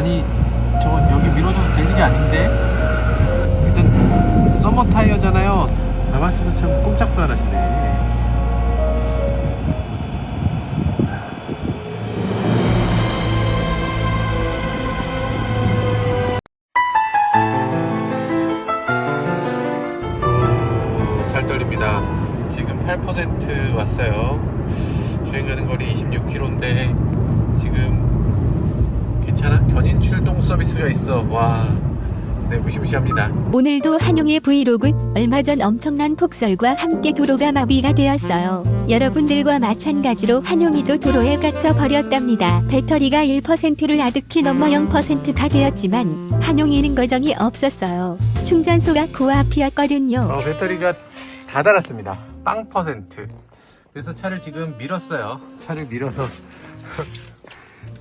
아니 저건 여기 밀어줘도 될 일이 아닌데 일단 서머 타이어잖아요 남았어도 참 꼼짝도 안 하시네 살 떨립니다. 지금 8% 왔어요. 주행 가는 거리 26km인데 지금 괜찮아? 견인 출동 서비스가 있어. 와, 네 무시무시합니다. 오늘도 한용의 브이로그 얼마 전 엄청난 폭설과 함께 도로가 마비가 되었어요. 여러분들과 마찬가지로 한용이도 도로에 갇혀 버렸답니다. 배터리가 1%를 아득히 넘어 0%가 되었지만 한용이는 거정이 없었어요. 충전소가 고앞이었거든요. 어, 배터리가 다 달았습니다. 빵 퍼센트. 그래서 차를 지금 밀었어요. 차를 밀어서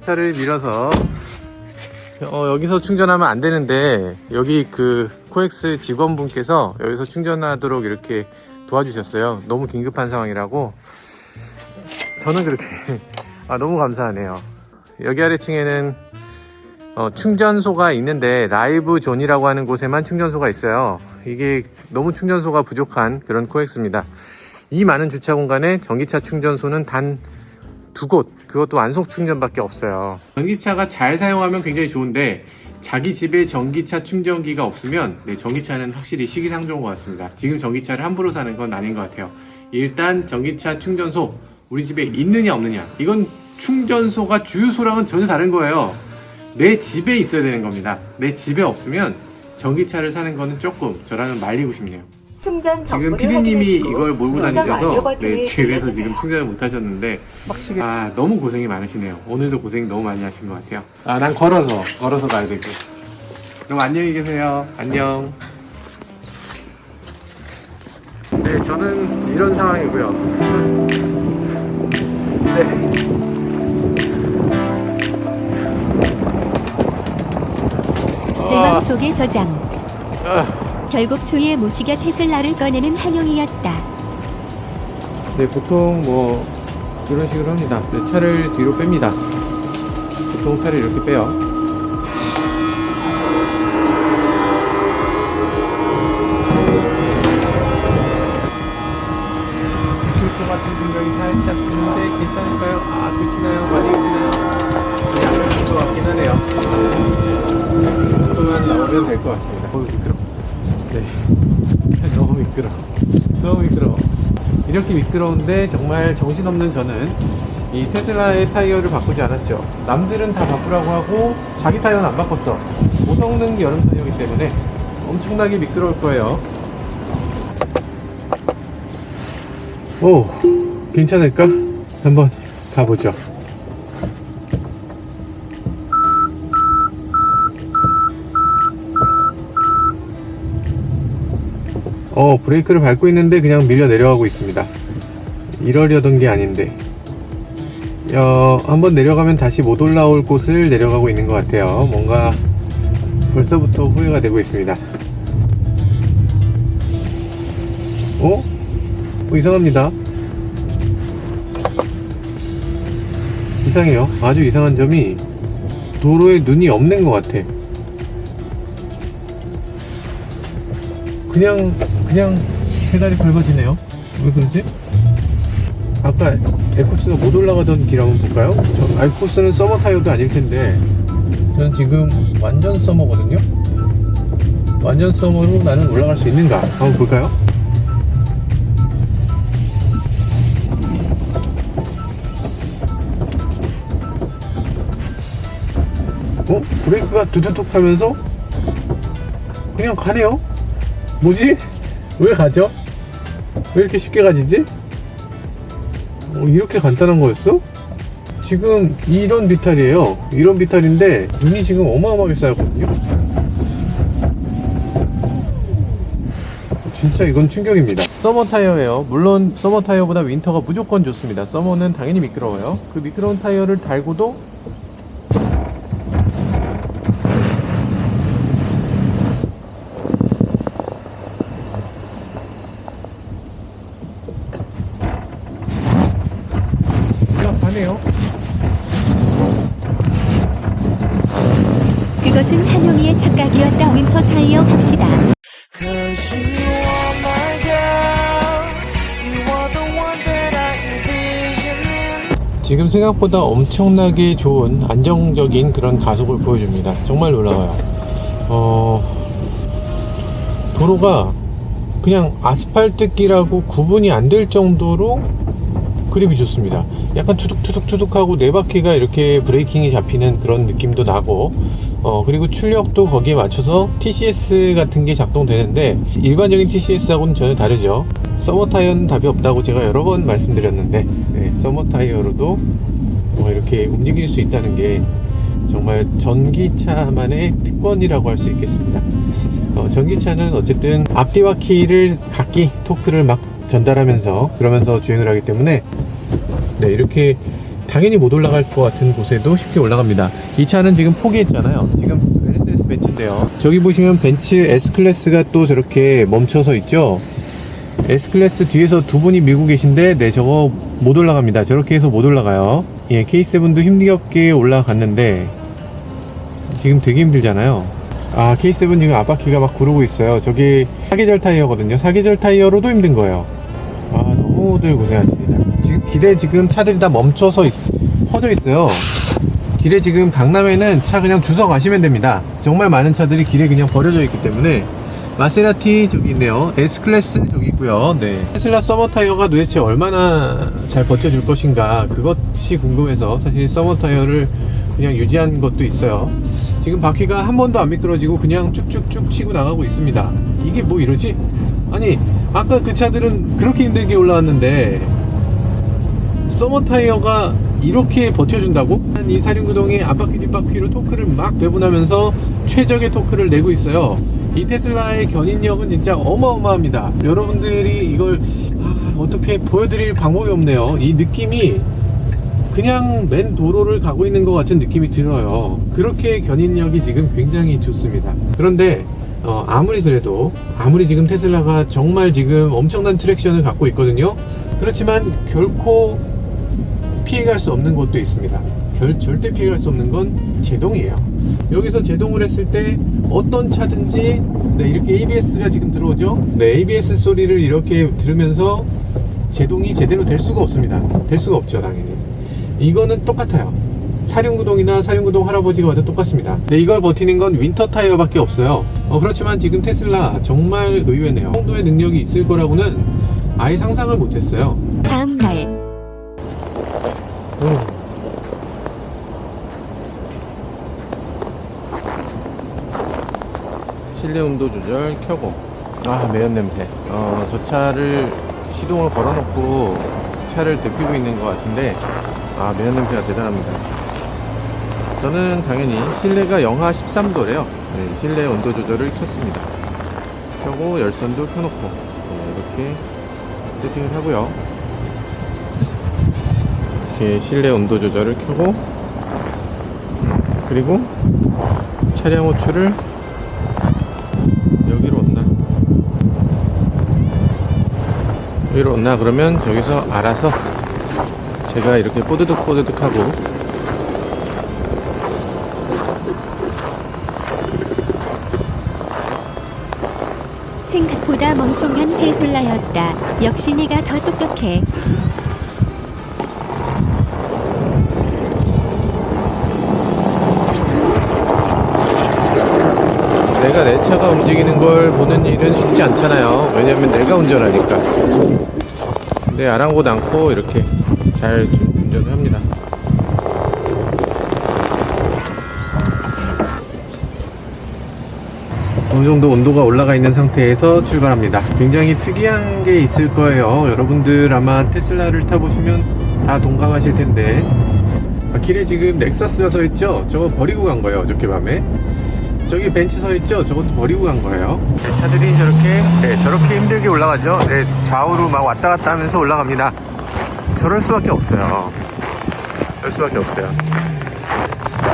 차를 밀어서 어, 여기서 충전하면 안 되는데 여기 그 코엑스 직원분께서 여기서 충전하도록 이렇게 도와주셨어요. 너무 긴급한 상황이라고 저는 그렇게 아, 너무 감사하네요. 여기 아래층에는 어, 충전소가 있는데 라이브 존이라고 하는 곳에만 충전소가 있어요. 이게 너무 충전소가 부족한 그런 코엑스입니다. 이 많은 주차 공간에 전기차 충전소는 단 두 곳, 그것도 완속 충전밖에 없어요. 전기차가 잘 사용하면 굉장히 좋은데 자기 집에 전기차 충전기가 없으면 네, 전기차는 확실히 시기상조인 것 같습니다. 지금 전기차를 함부로 사는 건 아닌 것 같아요. 일단 전기차 충전소 우리 집에 있느냐 없느냐 이건 충전소가 주유소랑은 전혀 다른 거예요. 내 집에 있어야 되는 겁니다. 내 집에 없으면 전기차를 사는 거는 조금 저랑은 말리고 싶네요. 충전 지금 확인하시고 이걸 몰고 다니셔서 네, 집에서 눌러주세요. 지금 충전을 못 하셨는데 아 너무 고생이 많으시네요. 오늘도 고생 너무 많이 하신 것 같아요. 아 난 걸어서 걸어서 가야 되고. 그럼 안녕히 계세요. 안녕. 네 저는 이런 상황이고요. 네. 대망 속의 저장. 아. 결국 주위의 모시가 테슬라를 꺼내는 한용이었다. 네, 보통 뭐 이런 식으로 합니다. 네, 차를 뒤로 뺍니다. 보통 차를 이렇게 빼요. 비킬 것 같은 생각이 살짝 드는데 괜찮을까요? 아? 많이? 네, 안 들릴 것 같긴 하네요. 이 정도만 나오면 될 것 같습니다. 미끄러. 네. 너무 미끄러. 너무 미끄러워. 이렇게 미끄러운데 정말 정신없는 저는 이 테슬라의 타이어를 바꾸지 않았죠. 남들은 다 바꾸라고 하고 자기 타이어는 안 바꿨어. 고성능 여름 타이어이기 때문에 엄청나게 미끄러울 거예요. 오, 괜찮을까? 한번 가보죠. 어, 브레이크를 밟고 있는데 그냥 밀려 내려가고 있습니다. 이러려던 게 아닌데. 어, 한번 내려가면 다시 못 올라올 곳을 내려가고 있는 것 같아요. 뭔가 벌써부터 후회가 되고 있습니다. 어? 어, 이상합니다. 이상해요. 아주 이상한 점이 도로에 눈이 없는 것 같아. 그냥 그냥 페달이 굵어지네요. 왜 그러지? 아까 에코스가 못 올라가던 길 한번 볼까요? 저 에코스는 서머 타이어도 아닐 텐데 저는 지금 완전 서머거든요. 완전 서머로 나는 올라갈 수 있는가? 한번 볼까요? 어? 브레이크가 두두둑 하면서 그냥 가네요? 뭐지? 왜 가죠? 왜 이렇게 쉽게 가지지? 어, 이렇게 간단한 거였어? 지금 이런 비탈이에요. 이런 비탈인데 눈이 지금 어마어마하게 쌓였거든요. 진짜 이건 충격입니다. 서머 타이어예요. 물론 서머 타이어보다 윈터가 무조건 좋습니다. 서머는 당연히 미끄러워요. 그 미끄러운 타이어를 달고도 지금 생각보다 엄청나게 좋은 안정적인 그런 가속을 보여줍니다. 정말 놀라워요. 어, 도로가 그냥 아스팔트 길하고 구분이 안 될 정도로 그립이 좋습니다. 약간 투둑투둑투둑하고 네 바퀴가 이렇게 브레이킹이 잡히는 그런 느낌도 나고, 어, 그리고 출력도 거기에 맞춰서 TCS 같은 게 작동되는데, 일반적인 TCS하고는 전혀 다르죠. 서머 타이어는 답이 없다고 제가 여러 번 말씀드렸는데, 네, 서머 타이어로도 어, 이렇게 움직일 수 있다는 게 정말 전기차만의 특권이라고 할 수 있겠습니다. 어, 전기차는 어쨌든 앞뒤와 키를 각기 토크를 막 전달하면서 그러면서 주행을 하기 때문에 네 이렇게 당연히 못 올라갈 것 같은 곳에도 쉽게 올라갑니다. 이 차는 지금 포기했잖아요. 지금 메르세데스 벤츠인데요. 저기 보시면 벤츠 S클래스가 또 저렇게 멈춰서 있죠. S클래스 뒤에서 두 분이 밀고 계신데 네 저거 못 올라갑니다. 저렇게 해서 못 올라가요. 예, K7도 힘겹게 올라갔는데 지금 되게 힘들잖아요. 아, K7 지금 앞바퀴가 막 구르고 있어요. 저기 사계절 타이어거든요. 사계절 타이어로도 힘든 거예요. 아, 너무들 고생하십니다. 길에 지금 차들이 다 멈춰서 있- 퍼져 있어요. 길에 지금 강남에는 차 그냥 주워 가시면 됩니다. 정말 많은 차들이 길에 그냥 버려져 있기 때문에 마세라티 저기 있네요. S 클래스 저기 있고요. 네. 테슬라 서머 타이어가 도대체 얼마나 잘 버텨줄 것인가 그것이 궁금해서 사실 서머 타이어를 그냥 유지한 것도 있어요. 지금 바퀴가 한 번도 안 미끄러지고 그냥 쭉쭉쭉 치고 나가고 있습니다. 이게 뭐 이러지? 아니 아까 그 차들은 그렇게 힘들게 올라왔는데 서머 타이어가 이렇게 버텨준다고? 이 사륜구동의 앞바퀴 뒷바퀴로 토크를 막 배분하면서 최적의 토크를 내고 있어요. 이 테슬라의 견인력은 진짜 어마어마합니다. 여러분들이 이걸 아, 어떻게 보여드릴 방법이 없네요. 이 느낌이 그냥 맨 도로를 가고 있는 것 같은 느낌이 들어요. 그렇게 견인력이 지금 굉장히 좋습니다. 그런데 어, 아무리 그래도 아무리 지금 테슬라가 정말 지금 엄청난 트랙션을 갖고 있거든요. 그렇지만 결코 피해갈 수 없는 것도 있습니다. 결, 절대 피해갈 수 없는 건 제동이에요. 여기서 제동을 했을 때 어떤 차든지 네, 이렇게 ABS가 지금 들어오죠. 네, ABS 소리를 이렇게 들으면서 제동이 제대로 될 수가 없습니다. 될 수가 없죠, 당연히. 이거는 똑같아요. 사륜구동이나 사륜구동 할아버지가 와도 똑같습니다. 네, 이걸 버티는 건 윈터 타이어 밖에 없어요. 어, 그렇지만 지금 테슬라 정말 의외네요. 이 정도의 능력이 있을 거라고는 아예 상상을 못했어요. 다음 날 음. 실내 온도 조절 켜고. 아 매연 냄새. 어, 저 차를 시동을 걸어놓고 차를 데피고 있는 것 같은데 아 매연 냄새가 대단합니다. 저는 당연히 실내가 영하 13도래요. 네, 실내 온도 조절을 켰습니다. 켜고 열선도 켜놓고 네, 이렇게 세팅을 하고요 이렇게 실내 온도 조절을 켜고 그리고 차량 호출을 여기로 온나 여기로 온나 그러면 저기서 알아서 제가 이렇게 뽀드득 뽀드득 하고 생각보다 멍청한 테슬라였다. 역시 네가 더 똑똑해. 내가 내 차가 움직이는 걸 보는 일은 쉽지 않잖아요 왜냐면 내가 운전하니까 근데 아랑곳 않고 이렇게 잘 운전을 합니다 어느 정도 온도가 올라가 있는 상태에서 출발합니다. 굉장히 특이한 게 있을 거예요. 여러분들 아마 테슬라를 타보시면 다 동감하실 텐데 아, 길에 지금 넥서스가 서 있죠? 저거 버리고 간 거예요. 어저께 밤에. 저기 벤츠 서 있죠? 저것도 버리고 간 거예요. 차들이 저렇게 네, 저렇게 힘들게 올라가죠. 네, 좌우로 막 왔다 갔다 하면서 올라갑니다. 저럴 수밖에 없어요. 저럴 수밖에 없어요.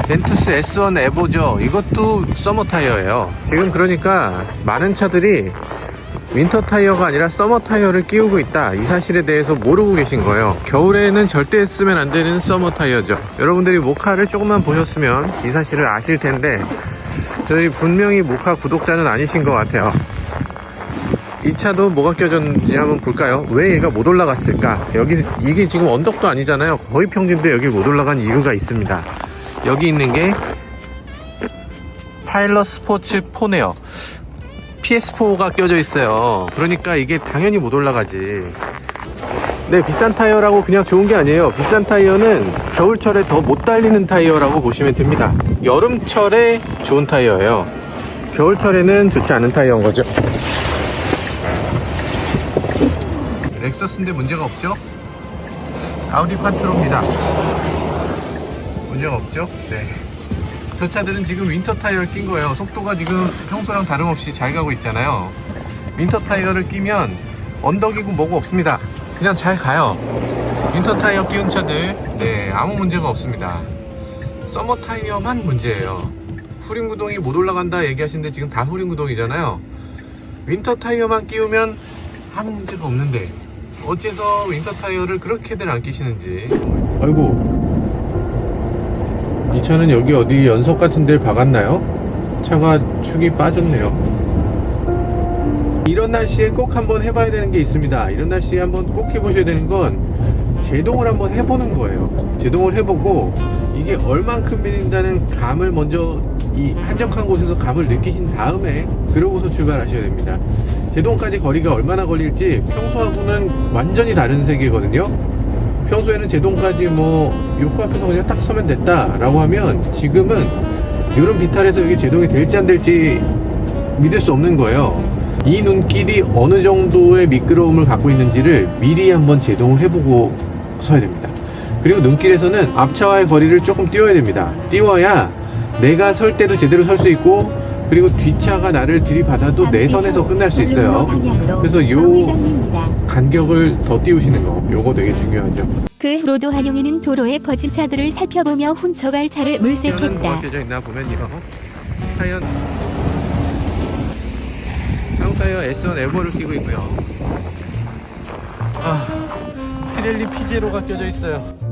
벤투스 S1 에보죠. 이것도 서머 타이어예요. 지금 그러니까 많은 차들이 윈터 타이어가 아니라 서머 타이어를 끼우고 있다. 이 사실에 대해서 모르고 계신 거예요. 겨울에는 절대 쓰면 안 되는 서머 타이어죠. 여러분들이 모카를 조금만 보셨으면 이 사실을 아실 텐데 저희 분명히 모카 구독자는 아니신 것 같아요. 이 차도 뭐가 껴졌는지 한번 볼까요? 왜 얘가 못 올라갔을까? 여기 이게 지금 언덕도 아니잖아요. 거의 평지인데 여기 못 올라간 이유가 있습니다. 여기 있는 게 파일럿 스포츠 포네요. PS4가 껴져 있어요. 그러니까 이게 당연히 못 올라가지. 네, 비싼 타이어라고 그냥 좋은 게 아니에요. 비싼 타이어는 겨울철에 더 못 달리는 타이어라고 보시면 됩니다. 여름철에 좋은 타이어예요. 겨울철에는 좋지 않은 타이어인 거죠. 렉서스인데 문제가 없죠? 아우디 콰트로입니다. 문제가 없죠? 네. 저 차들은 지금 윈터 타이어를 낀 거예요. 속도가 지금 평소랑 다름없이 잘 가고 있잖아요. 윈터 타이어를 끼면 언덕이고 뭐고 없습니다. 그냥 잘 가요. 윈터 타이어 끼운 차들, 네, 아무 문제가 없습니다. 서머 타이어만 문제예요. 후륜 구동이 못 올라간다 얘기하시는데 지금 다 후륜 구동이잖아요. 윈터 타이어만 끼우면 아무 문제가 없는데 어째서 윈터 타이어를 그렇게들 안 끼시는지. 아이고, 이 차는 여기 어디 연석 같은 데를 박았나요? 차가 축이 빠졌네요. 이런 날씨에 꼭 한번 해봐야 되는 게 있습니다. 이런 날씨에 한번 꼭 해보셔야 되는 건 제동을 한번 해보는 거예요. 제동을 해보고 이게 얼만큼 밀린다는 감을 먼저 이 한적한 곳에서 감을 느끼신 다음에 그러고서 출발하셔야 됩니다. 제동까지 거리가 얼마나 걸릴지 평소하고는 완전히 다른 세계거든요. 평소에는 제동까지 뭐 요코 앞에서 그냥 딱 서면 됐다 라고 하면 지금은 이런 비탈에서 여기 제동이 될지 안 될지 믿을 수 없는 거예요. 이 눈길이 어느 정도의 미끄러움을 갖고 있는지를 미리 한번 제동을 해보고 서야 됩니다. 그리고 눈길에서는 앞차와의 거리를 조금 띄워야 됩니다. 띄워야 내가 설 때도 제대로 설 수 있고 그리고 뒷차가 나를 들이받아도 내 선에서 끝날 수 있어요. 그래서 요 간격을 더 띄우시는 거 요거 되게 중요하죠. 그 후로도 한용이는 도로에 퍼진 차들을 살펴보며 훔쳐갈 차를 물색했다. 껴져 있나 보면요. 타이어 한국 타이어 S1 에버를 끼고 있고요. 아, 피렐리 피제로가 껴져 있어요.